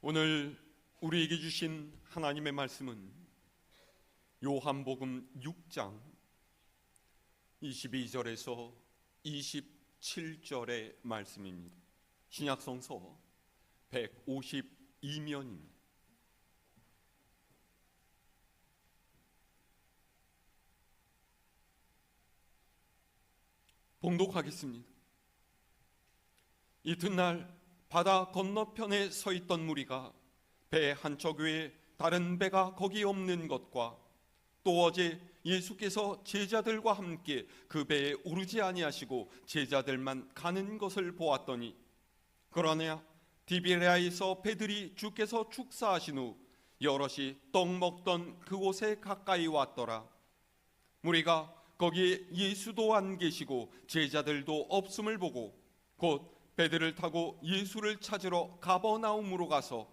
오늘 우리에게 주신 하나님의 말씀은 요한복음 6장 22절에서 27절의 말씀입니다. 신약성서 152면입니다. 봉독하겠습니다. 이튿날 바다 건너편에 서 있던 무리가 배 한척 외에 다른 배가 거기 없는 것과 또 어제 예수께서 제자들과 함께 그 배에 오르지 아니하시고 제자들만 가는 것을 보았더니 그러나 디비레아에서 배들이 주께서 축사하신 후 여럿이 떡 먹던 그곳에 가까이 왔더라. 무리가 거기에 예수도 안 계시고 제자들도 없음을 보고 곧 배들을 타고 예수를 찾으러 가버나움으로 가서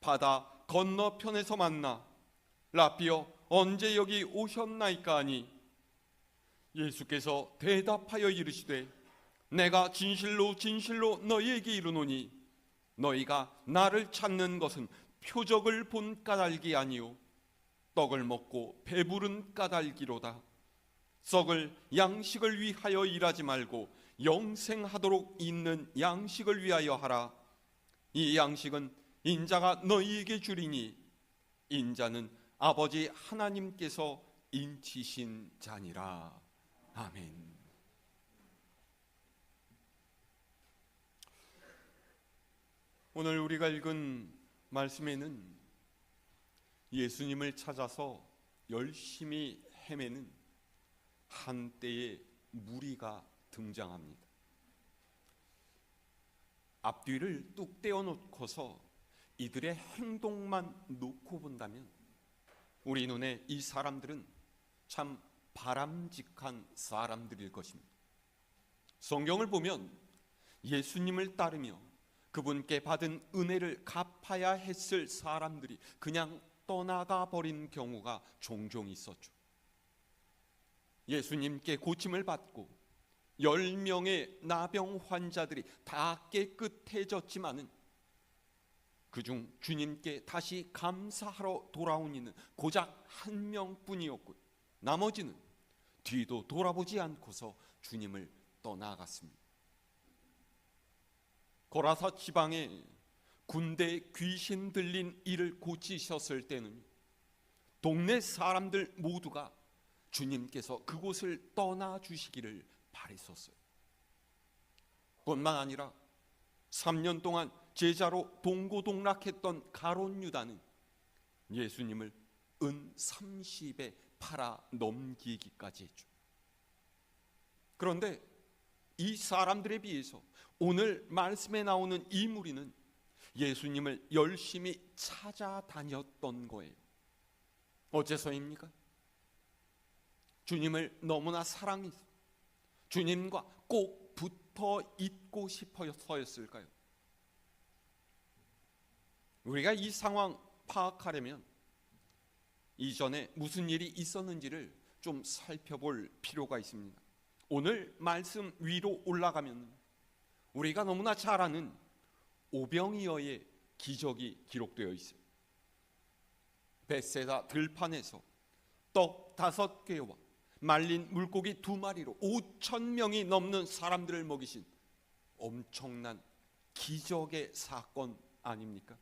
바다 건너편에서 만나 라비어 언제 여기 오셨나이까 하니? 예수께서 대답하여 이르시되 내가 진실로 진실로 너희에게 이르노니 너희가 나를 찾는 것은 표적을 본 까닭이 아니요 떡을 먹고 배부른 까닭이로다. 썩을 양식을 위하여 일하지 말고 영생하도록 있는 양식을 위하여 하라. 이 양식은 인자가 너희에게 주리니 인자는 아버지 하나님께서 인치신 자니라. 아멘. 오늘 우리가 읽은 말씀에는 예수님을 찾아서 열심히 헤매는 한때의 무리가 등장합니다. 앞뒤를 뚝 떼어 놓고서 이들의 행동만 놓고 본다면 우리 눈에 이 사람들은 참 바람직한 사람들일 것입니다. 성경을 보면 예수님을 따르며 그분께 받은 은혜를 갚아야 했을 사람들이 그냥 떠나가 버린 경우가 종종 있었죠. 예수님께 고침을 받고 열 명의 나병 환자들이 다 깨끗해졌지만은 그중 주님께 다시 감사하러 돌아온 이는 고작 한 명뿐이었고 나머지는 뒤도 돌아보지 않고서 주님을 떠나갔습니다. 고라사 지방에 군대 귀신 들린 이를 고치셨을 때는 동네 사람들 모두가 주님께서 그곳을 떠나 주시기를 바랬었어요. 뿐만 아니라 3년 동안 제자로 동고동락했던 가론 유다는 예수님을 은 30에 팔아 넘기기까지 했죠. 그런데 이 사람들에 비해서 오늘 말씀에 나오는 이 무리는 예수님을 열심히 찾아다녔던 거예요. 어째서입니까? 주님을 너무나 사랑해 주님과 꼭 붙어 있고 싶어서였을까요? 우리가 이 상황 파악하려면 이전에 무슨 일이 있었는지를 좀 살펴볼 필요가 있습니다. 오늘 말씀 위로 올라가면 우리가 너무나 잘 아는 오병이어의 기적이 기록되어 있어요. 베세다 들판에서 떡 다섯 개와 말린 물고기 두 마리로 5천 명이 넘는 사람들을 먹이신 엄청난 기적의 사건 아닙니까?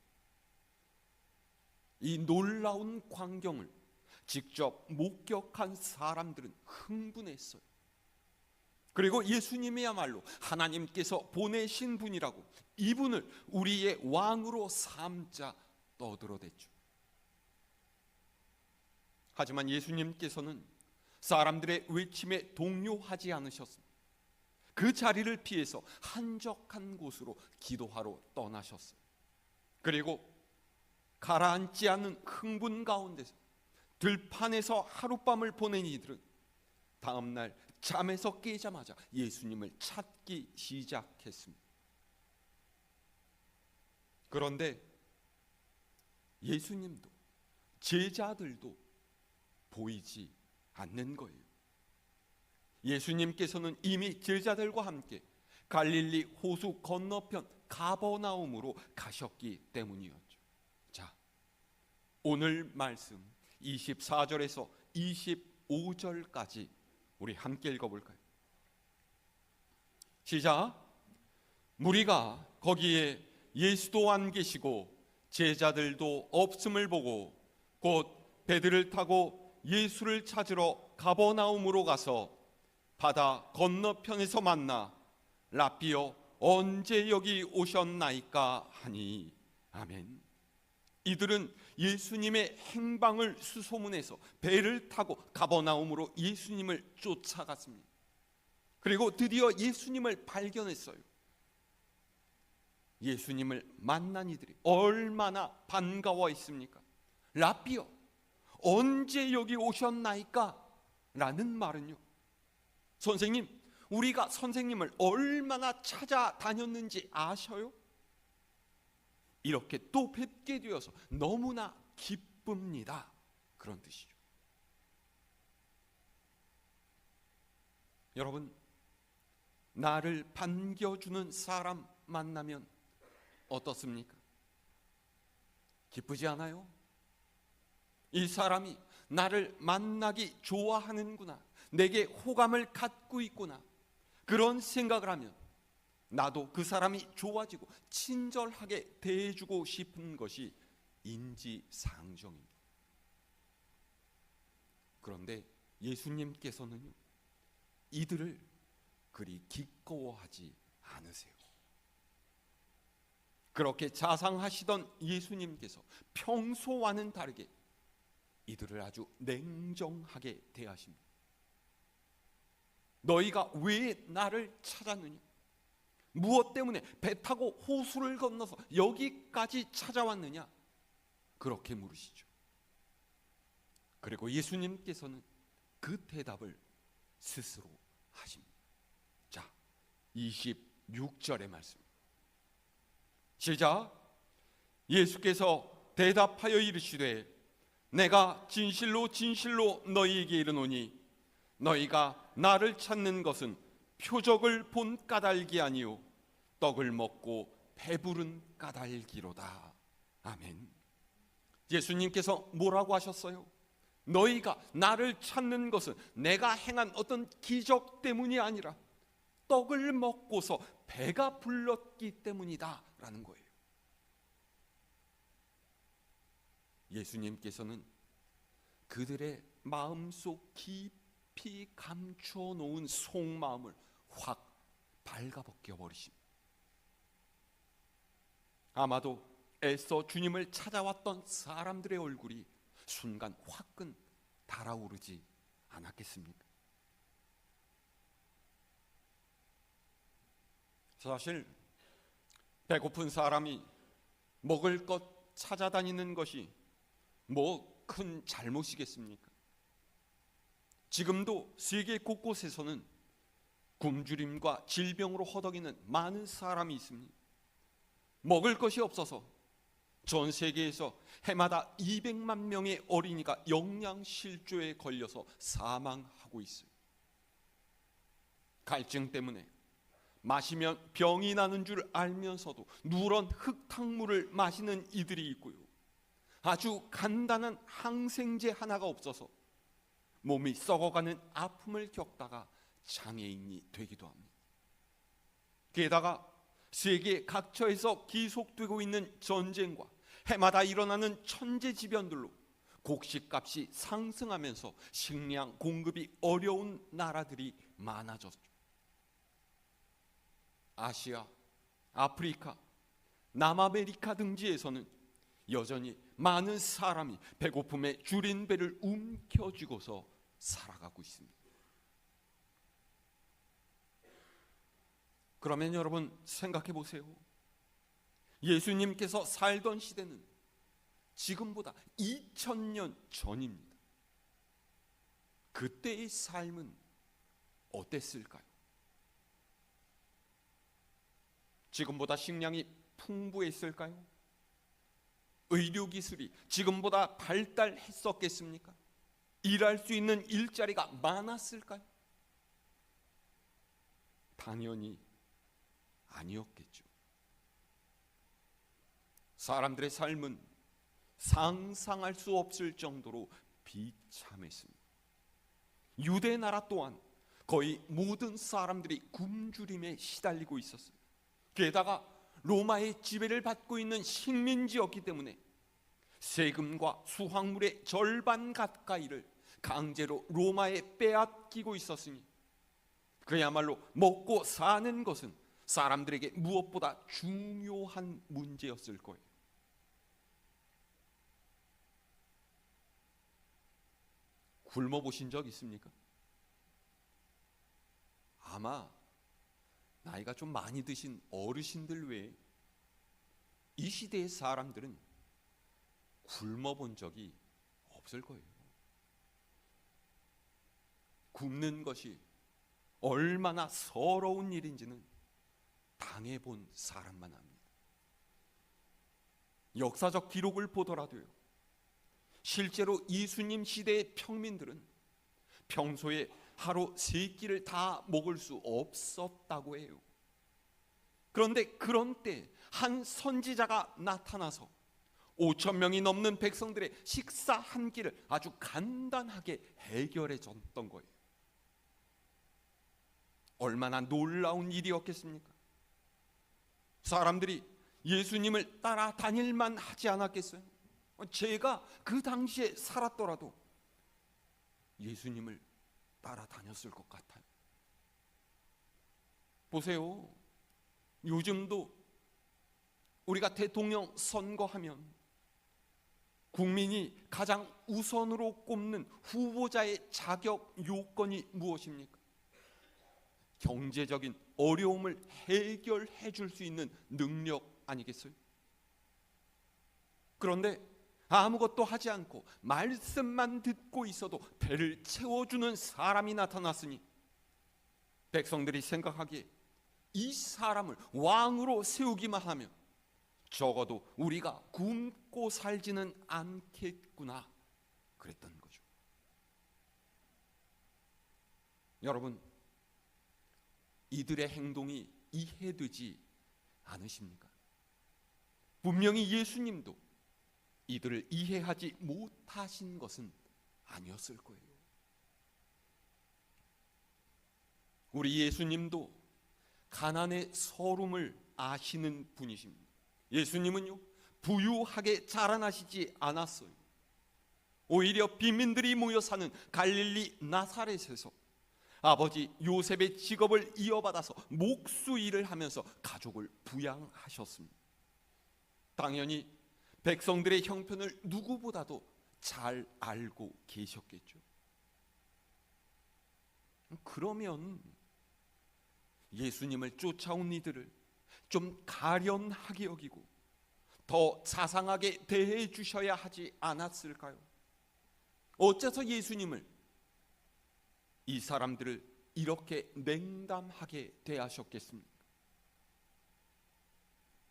이 놀라운 광경을 직접 목격한 사람들은 흥분했어요. 그리고 예수님이야말로 하나님께서 보내신 분이라고 이분을 우리의 왕으로 삼자 떠들어댔죠. 하지만 예수님께서는 사람들의 외침에 동요하지 않으셨습니다. 그 자리를 피해서 한적한 곳으로 기도하러 떠나셨어요. 그리고 가라앉지 않는 흥분 가운데서 들판에서 하룻밤을 보낸 이들은 다음 날 잠에서 깨자마자 예수님을 찾기 시작했습니다. 그런데 예수님도 제자들도 보이지 않는 거예요. 예수님께서는 이미 제자들과 함께 갈릴리 호수 건너편 가버나움으로 가셨기 때문이었죠. 자, 오늘 말씀 24절에서 25절까지 우리 함께 읽어볼까요? 시작. 무리가 거기에 예수도 안 계시고 제자들도 없음을 보고 곧 배들을 타고 예수를 찾으러 가버나움으로 가서 바다 건너편에서 만나 라비어 언제 여기 오셨나이까 하니 아멘. 이들은 예수님의 행방을 수소문해서 배를 타고 가버나움으로 예수님을 쫓아갔습니다. 그리고 드디어 예수님을 발견했어요. 예수님을 만난 이들이 얼마나 반가워했습니까? 라비어 언제 여기 오셨나이까? 라는 말은요. 선생님, 우리가 선생님을 얼마나 찾아다녔는지 아셔요? 이렇게 또 뵙게 되어서 너무나 기쁩니다. 그런 뜻이죠. 여러분, 나를 반겨주는 사람 만나면 어떻습니까? 기쁘지 않아요? 이 사람이 나를 만나기 좋아하는구나. 내게 호감을 갖고 있구나. 그런 생각을 하면 나도 그 사람이 좋아지고 친절하게 대해주고 싶은 것이 인지상정입니다. 그런데 예수님께서는요, 이들을 그리 기꺼워하지 않으세요. 그렇게 자상하시던 예수님께서 평소와는 다르게 이들을 아주 냉정하게 대하십니다. 너희가 왜 나를 찾았느냐? 무엇 때문에 배 타고 호수를 건너서 여기까지 찾아왔느냐? 그렇게 물으시죠. 그리고 예수님께서는 그 대답을 스스로 하십니다. 자, 26절의 말씀. 시작. 예수께서 대답하여 이르시되 내가 진실로 진실로 너희에게 이르노니 너희가 나를 찾는 것은 표적을 본 까닭이 아니요 떡을 먹고 배부른 까닭이로다. 아멘. 예수님께서 뭐라고 하셨어요? 너희가 나를 찾는 것은 내가 행한 어떤 기적 때문이 아니라 떡을 먹고서 배가 불렀기 때문이다라는 거예요. 예수님께서는 그들의 마음속 깊이 감추어 놓은 속마음을 확 발가벗겨 버리십니다. 아마도 애써 주님을 찾아왔던 사람들의 얼굴이 순간 화끈 달아오르지 않았겠습니까? 사실 배고픈 사람이 먹을 것 찾아다니는 것이 뭐 큰 잘못이겠습니까? 지금도 세계 곳곳에서는 굶주림과 질병으로 허덕이는 많은 사람이 있습니다. 먹을 것이 없어서 전 세계에서 해마다 200만 명의 어린이가 영양실조에 걸려서 사망하고 있어요. 갈증 때문에 마시면 병이 나는 줄 알면서도 누런 흙탕물을 마시는 이들이 있고요. 아주 간단한 항생제 하나가 없어서 몸이 썩어가는 아픔을 겪다가 장애인이 되기도 합니다. 게다가 세계 각처에서 기속되고 있는 전쟁과 해마다 일어나는 천재지변들로 곡식값이 상승하면서 식량 공급이 어려운 나라들이 많아졌죠. 아시아, 아프리카, 남아메리카 등지에서는 여전히 많은 사람이 배고픔에 줄인 배를 움켜쥐고서 살아가고 있습니다. 그러면 여러분 생각해 보세요. 예수님께서 살던 시대는 지금보다 2000년 전입니다. 그때의 삶은 어땠을까요? 지금보다 식량이 풍부했을까요? 의료 기술이 지금보다 발달했었겠습니까? 일할 수 있는 일자리가 많았을까요? 당연히 아니었겠죠. 사람들의 삶은 상상할 수 없을 정도로 비참했습니다. 유대 나라 또한 거의 모든 사람들이 굶주림에 시달리고 있었어요. 게다가 로마의 지배를 받고 있는 식민지였기 때문에 세금과 수확물의 절반 가까이를 강제로 로마에 빼앗기고 있었으니 그야말로 먹고 사는 것은 사람들에게 무엇보다 중요한 문제였을 거예요. 굶어 보신 적 있습니까? 아마 나이가 좀 많이 드신 어르신들 외에 이 시대의 사람들은 굶어 본 적이 없을 거예요. 굶는 것이 얼마나 서러운 일인지는 당해본 사람만 합니다. 역사적 기록을 보더라도요. 실제로 이수님 시대의 평민들은 평소에 하루 세 끼를 다 먹을 수 없었다고 해요. 그런데 그런 때 한 선지자가 나타나서 5천 명이 넘는 백성들의 식사 한 끼를 아주 간단하게 해결해 줬던 거예요. 얼마나 놀라운 일이었겠습니까? 사람들이 예수님을 따라다닐만 하지 않았겠어요? 제가 그 당시에 살았더라도 예수님을 따라다녔을 것 같아요. 보세요. 요즘도 우리가 대통령 선거하면 국민이 가장 우선으로 꼽는 후보자의 자격 요건이 무엇입니까? 경제적인 어려움을 해결해 줄 수 있는 능력 아니겠어요? 그런데 아무것도 하지 않고 말씀만 듣고 있어도 배를 채워주는 사람이 나타났으니 백성들이 생각하기에 이 사람을 왕으로 세우기만 하면 적어도 우리가 굶고 살지는 않겠구나 그랬던 거죠. 여러분 이들의 행동이 이해되지 않으십니까? 분명히 예수님도 이들을 이해하지 못하신 것은 아니었을 거예요. 우리 예수님도 가난의 서름을 아시는 분이십니다. 예수님은요 부유하게 자라나시지 않았어요. 오히려 빈민들이 모여 사는 갈릴리 나사렛에서 아버지 요셉의 직업을 이어받아서 목수 일을 하면서 가족을 부양하셨습니다. 당연히 백성들의 형편을 누구보다도 잘 알고 계셨겠죠. 그러면 예수님을 쫓아온 이들을 좀 가련하게 여기고 더 자상하게 대해 주셔야 하지 않았을까요? 어째서 예수님을 이 사람들을 이렇게 냉담하게 대하셨겠습니까?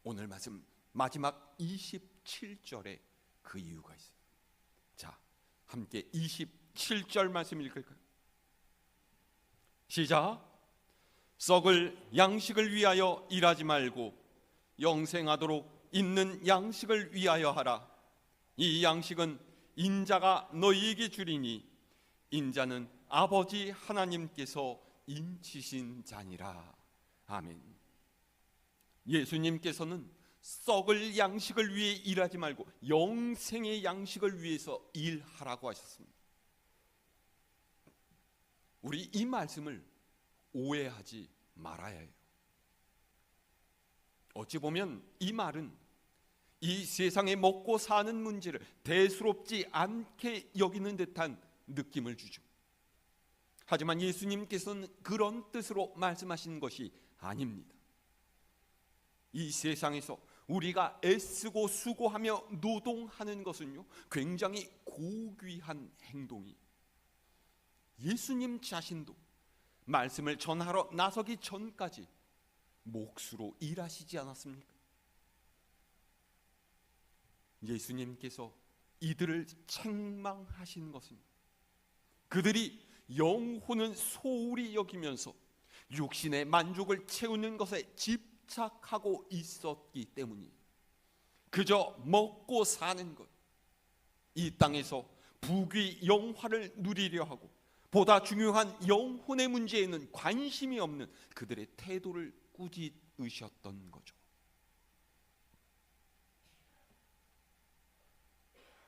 오늘 말씀 마지막 27절에 그 이유가 있어요. 자, 함께 27절 말씀 읽을까요? 시작. 썩을 양식을 위하여 일하지 말고 영생하도록 있는 양식을 위하여 하라. 이 양식은 인자가 너희에게 주리니 인자는 아버지 하나님께서 인치신 자니라. 아멘. 예수님께서는 썩을 양식을 위해 일하지 말고 영생의 양식을 위해서 일하라고 하셨습니다. 우리 이 말씀을 오해하지 말아야 해요. 어찌 보면 이 말은 이 세상에 먹고 사는 문제를 대수롭지 않게 여기는 듯한 느낌을 주죠. 하지만 예수님께서는 그런 뜻으로 말씀하신 것이 아닙니다. 이 세상에서 우리가 애쓰고 수고하며 노동하는 것은요, 굉장히 고귀한 행동이. 예수님 자신도 말씀을 전하러 나서기 전까지 몫으로 일하시지 않았습니까? 예수님께서 이들을 책망하신 것은 그들이 영혼은 소홀히 여기면서 육신의 만족을 채우는 것에 집 집착하고 있었기 때문이 그저 먹고 사는 것, 이 땅에서 부귀 영화를 누리려 하고 보다 중요한 영혼의 문제에는 관심이 없는 그들의 태도를 꾸짖으셨던 거죠.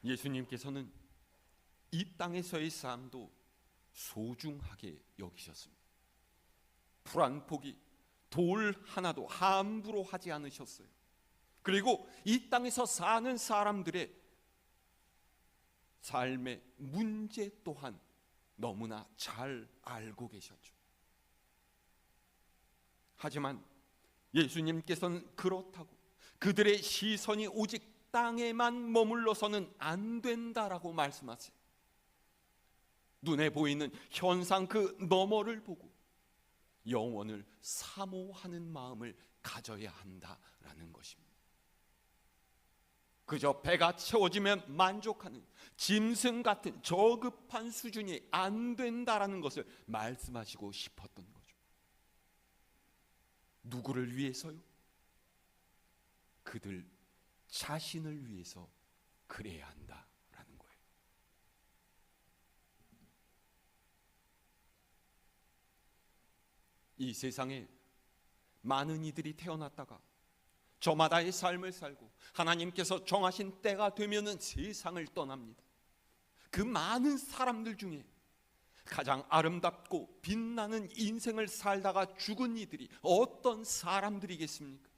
예수님께서는 이 땅에서의 삶도 소중하게 여기셨습니다. 포기, 돌 하나도 함부로 하지 않으셨어요. 그리고 이 땅에서 사는 사람들의 삶의 문제 또한 너무나 잘 알고 계셨죠. 하지만 예수님께서는 그렇다고 그들의 시선이 오직 땅에만 머물러서는 안 된다라고 말씀하세요. 눈에 보이는 현상 그 너머를 보고 영원을 사모하는 마음을 가져야 한다라는 것입니다. 그저 배가 채워지면 만족하는 짐승 같은 저급한 수준이 안 된다라는 것을 말씀하시고 싶었던 거죠. 누구를 위해서요? 그들 자신을 위해서 그래야 한다라는 거예요. 이 세상에 많은 이들이 태어났다가 저마다의 삶을 살고 하나님께서 정하신 때가 되면은 세상을 떠납니다. 그 많은 사람들 중에 가장 아름답고 빛나는 인생을 살다가 죽은 이들이 어떤 사람들이겠습니까?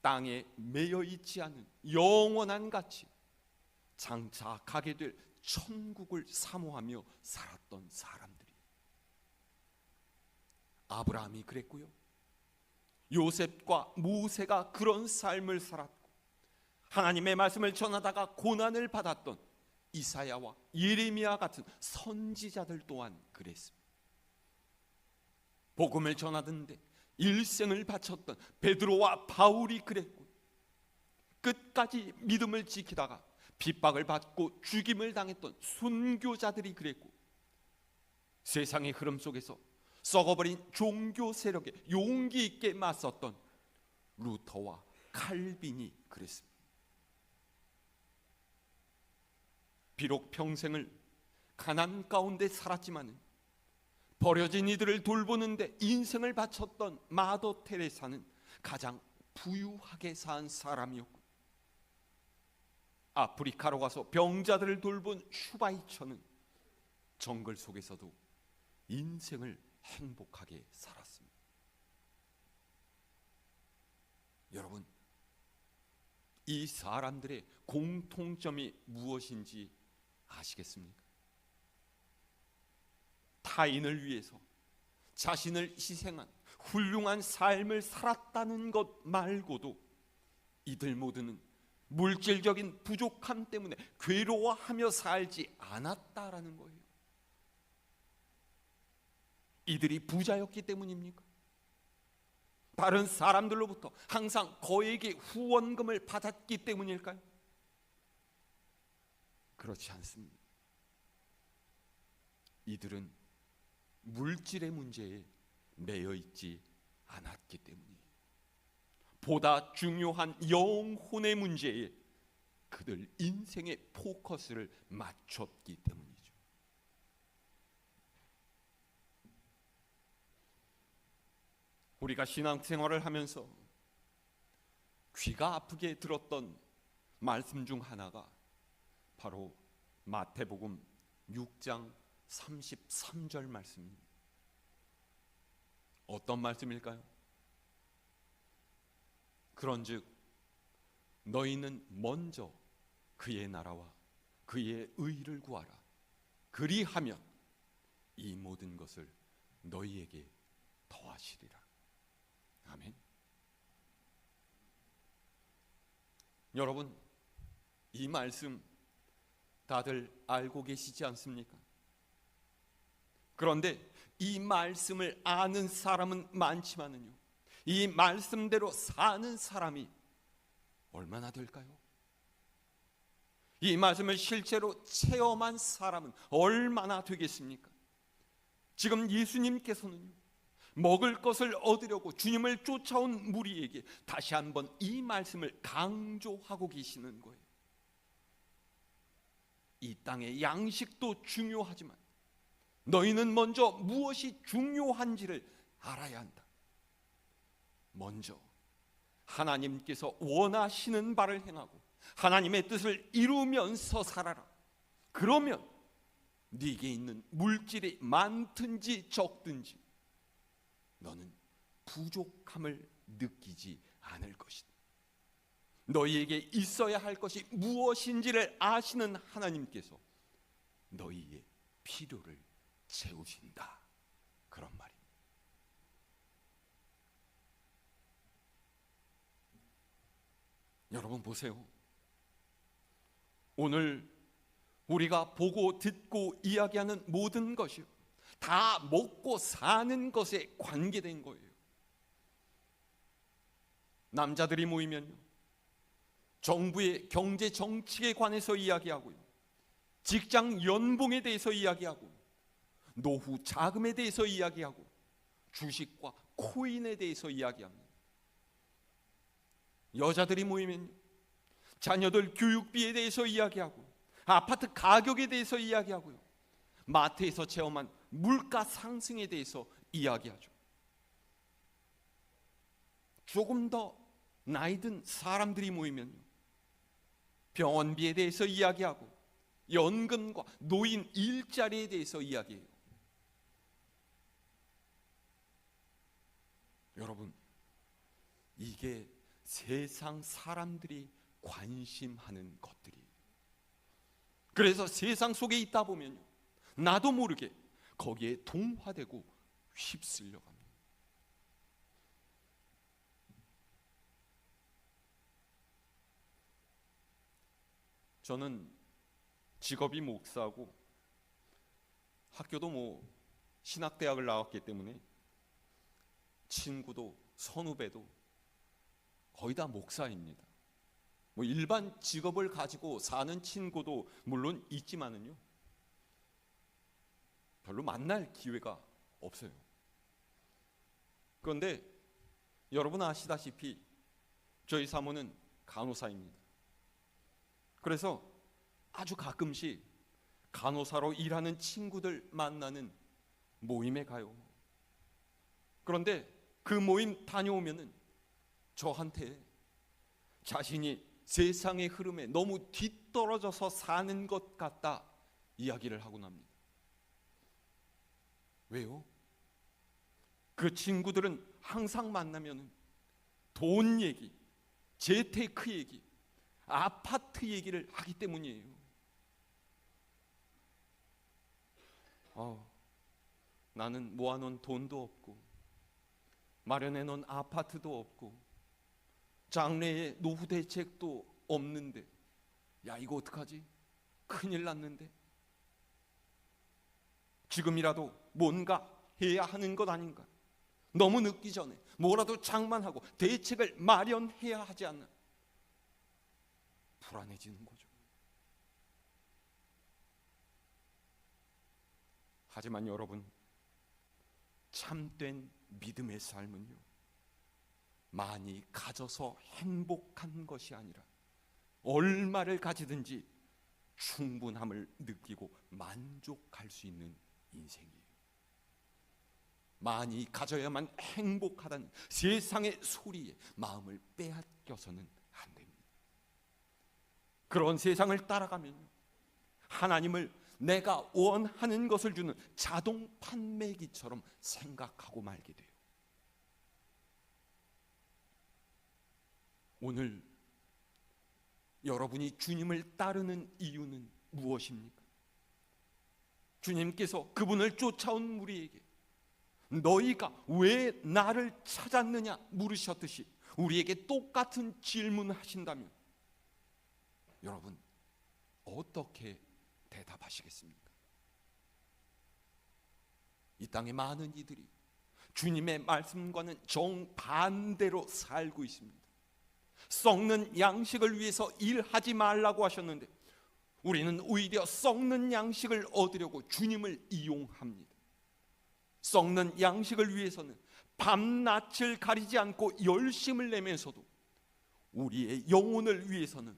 땅에 매여 있지 않은 영원한 가치 장차 가게 될 천국을 사모하며 살았던 사람들이 아브라함이 그랬고요. 요셉과 모세가 그런 삶을 살았고 하나님의 말씀을 전하다가 고난을 받았던 이사야와 예레미야 같은 선지자들 또한 그랬습니다. 복음을 전하던데 일생을 바쳤던 베드로와 바울이 그랬고 끝까지 믿음을 지키다가 핍박을 받고 죽임을 당했던 순교자들이 그랬고 세상의 흐름 속에서 썩어버린 종교 세력에 용기 있게 맞섰던 루터와 칼빈이 그랬습니다. 비록 평생을 가난 가운데 살았지만은 버려진 이들을 돌보는데 인생을 바쳤던 마더 테레사는 가장 부유하게 산 사람이었고 아프리카로 가서 병자들을 돌본 슈바이처는 정글 속에서도 인생을 행복하게 살았습니다. 여러분, 이 사람들의 공통점이 무엇인지 아시겠습니까? 타인을 위해서 자신을 희생한 훌륭한 삶을 살았다는 것 말고도 이들 모두는 물질적인 부족함 때문에 괴로워하며 살지 않았다라는 거예요. 이들이 부자였기 때문입니까? 다른 사람들로부터 항상 거액의 후원금을 받았기 때문일까요? 그렇지 않습니다. 이들은 물질의 문제에 매여 있지 않았기 때문이에요. 보다 중요한 영혼의 문제에 그들 인생의 포커스를 맞췄기 때문이죠. 우리가 신앙생활을 하면서 귀가 아프게 들었던 말씀 중 하나가 바로 마태복음 6장 33절 말씀입니다. 어떤 말씀일까요? 그런즉 너희는 먼저 그의 나라와 그의 의를 구하라. 그리하면 이 모든 것을 너희에게 더하시리라. 아멘. 여러분, 이 말씀 다들 알고 계시지 않습니까? 그런데 이 말씀을 아는 사람은 많지만은요. 이 말씀대로 사는 사람이 얼마나 될까요? 이 말씀을 실제로 체험한 사람은 얼마나 되겠습니까? 지금 예수님께서는 먹을 것을 얻으려고 주님을 쫓아온 무리에게 다시 한번 이 말씀을 강조하고 계시는 거예요. 이 땅의 양식도 중요하지만 너희는 먼저 무엇이 중요한지를 알아야 한다. 먼저 하나님께서 원하시는 바를 행하고 하나님의 뜻을 이루면서 살아라. 그러면 네게 있는 물질이 많든지 적든지 너는 부족함을 느끼지 않을 것이다. 너희에게 있어야 할 것이 무엇인지를 아시는 하나님께서 너희의 필요를 채우신다. 그런 말입니다. 여러분 보세요. 오늘 우리가 보고 듣고 이야기하는 모든 것이 다 먹고 사는 것에 관계된 거예요. 남자들이 모이면요. 정부의 경제 정책에 관해서 이야기하고요. 직장 연봉에 대해서 이야기하고 노후 자금에 대해서 이야기하고 주식과 코인에 대해서 이야기합니다. 여자들이 모이면 자녀들 교육비에 대해서 이야기하고 아파트 가격에 대해서 이야기하고요. 마트에서 체험한 물가 상승에 대해서 이야기하죠. 조금 더 나이 든 사람들이 모이면 병원비에 대해서 이야기하고 연금과 노인 일자리에 대해서 이야기해요. 여러분, 이게 세상 사람들이 관심하는 것들이에요. 그래서 세상 속에 있다 보면요. 나도 모르게 거기에 동화되고 휩쓸려 갑니다. 저는 직업이 목사고 학교도 뭐 신학대학을 나왔기 때문에 친구도 선후배도 거의 다 목사입니다. 뭐 일반 직업을 가지고 사는 친구도 물론 있지만은요. 별로 만날 기회가 없어요. 그런데 여러분 아시다시피 저희 사모는 간호사입니다. 그래서 아주 가끔씩 간호사로 일하는 친구들 만나는 모임에 가요. 그런데 그 모임 다녀오면은 저한테 자신이 세상의 흐름에 너무 뒤떨어져서 사는 것 같다 이야기를 하곤 합니다. 왜요? 그 친구들은 항상 만나면 돈 얘기, 재테크 얘기, 아파트 얘기를 하기 때문이에요. 어, 나는 모아놓은 돈도 없고 마련해놓은 아파트도 없고 장래에 노후 대책도 없는데 야 이거 어떡하지? 큰일 났는데 지금이라도 뭔가 해야 하는 것 아닌가? 너무 늦기 전에 뭐라도 장만하고 대책을 마련해야 하지 않나? 불안해지는 거죠. 하지만 여러분 참된 믿음의 삶은요. 많이 가져서 행복한 것이 아니라 얼마를 가지든지 충분함을 느끼고 만족할 수 있는 인생이에요. 많이 가져야만 행복하다는 세상의 소리에 마음을 빼앗겨서는 안 됩니다. 그런 세상을 따라가면 하나님을 내가 원하는 것을 주는 자동 판매기처럼 생각하고 말게 돼요. 오늘 여러분이 주님을 따르는 이유는 무엇입니까? 주님께서 그분을 쫓아온 무리에게 너희가 왜 나를 찾았느냐 물으셨듯이 우리에게 똑같은 질문을 하신다면 여러분 어떻게 대답하시겠습니까? 이 땅의 많은 이들이 주님의 말씀과는 정반대로 살고 있습니다. 썩는 양식을 위해서 일하지 말라고 하셨는데 우리는 오히려 썩는 양식을 얻으려고 주님을 이용합니다. 썩는 양식을 위해서는 밤낮을 가리지 않고 열심을 내면서도 우리의 영혼을 위해서는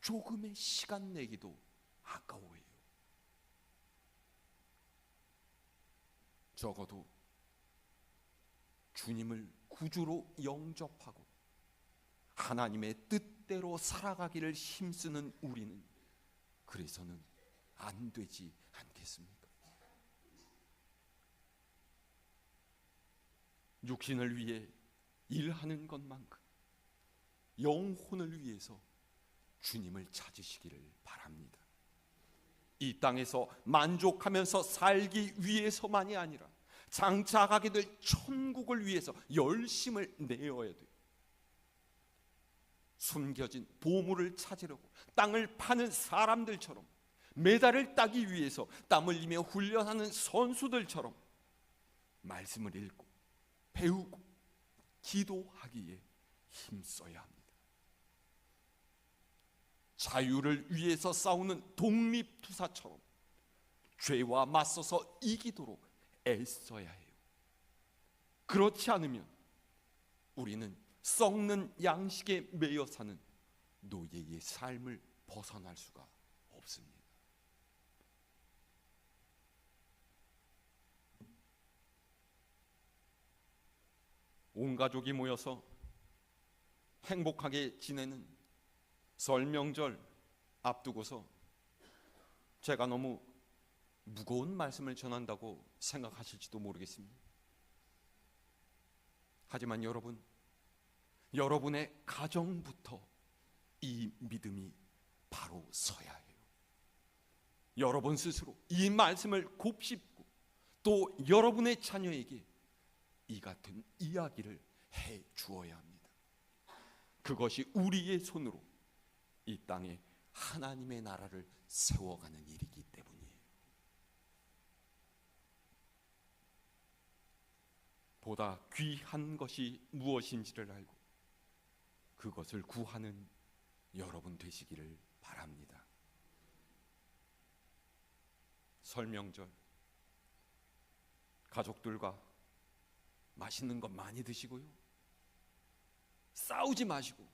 조금의 시간 내기도 아까워해요. 적어도 주님을 구주로 영접하고 하나님의 뜻대로 살아가기를 힘쓰는 우리는 그래서는 안 되지 않겠습니까? 육신을 위해 일하는 것만큼 영혼을 위해서 주님을 찾으시기를 바랍니다. 이 땅에서 만족하면서 살기 위해서만이 아니라 장차 가게 될 천국을 위해서 열심을 내어야 돼요. 숨겨진 보물을 찾으려고 땅을 파는 사람들처럼 메달을 따기 위해서 땀 흘리며 훈련하는 선수들처럼 말씀을 읽고 배우고 기도하기에 힘써야 합니다. 자유를 위해서 싸우는 독립투사처럼 죄와 맞서서 이기도록 애써야 해요. 그렇지 않으면 우리는 썩는 양식에 매여 사는 노예의 삶을 벗어날 수가 없습니다. 온 가족이 모여서 행복하게 지내는 설 명절 앞두고서 제가 너무 무거운 말씀을 전한다고 생각하실지도 모르겠습니다. 하지만 여러분, 여러분의 가정부터 이 믿음이 바로 서야 해요. 여러분 스스로 이 말씀을 곱씹고 또 여러분의 자녀에게 이 같은 이야기를 해 주어야 합니다. 그것이 우리의 손으로 이 땅에 하나님의 나라를 세워가는 일이기 때문이에요. 보다 귀한 것이 무엇인지를 알고 그것을 구하는 여러분 되시기를 바랍니다. 설명절 가족들과 맛있는 것 많이 드시고요. 싸우지 마시고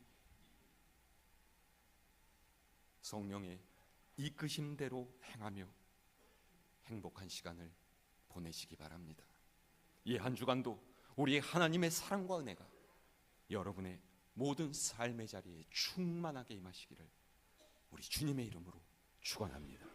성령의 이끄심대로 행하며 행복한 시간을 보내시기 바랍니다. 이 한 주간도 우리 하나님의 사랑과 은혜가 여러분의 모든 삶의 자리에 충만하게 임하시기를 우리 주님의 이름으로 축원합니다.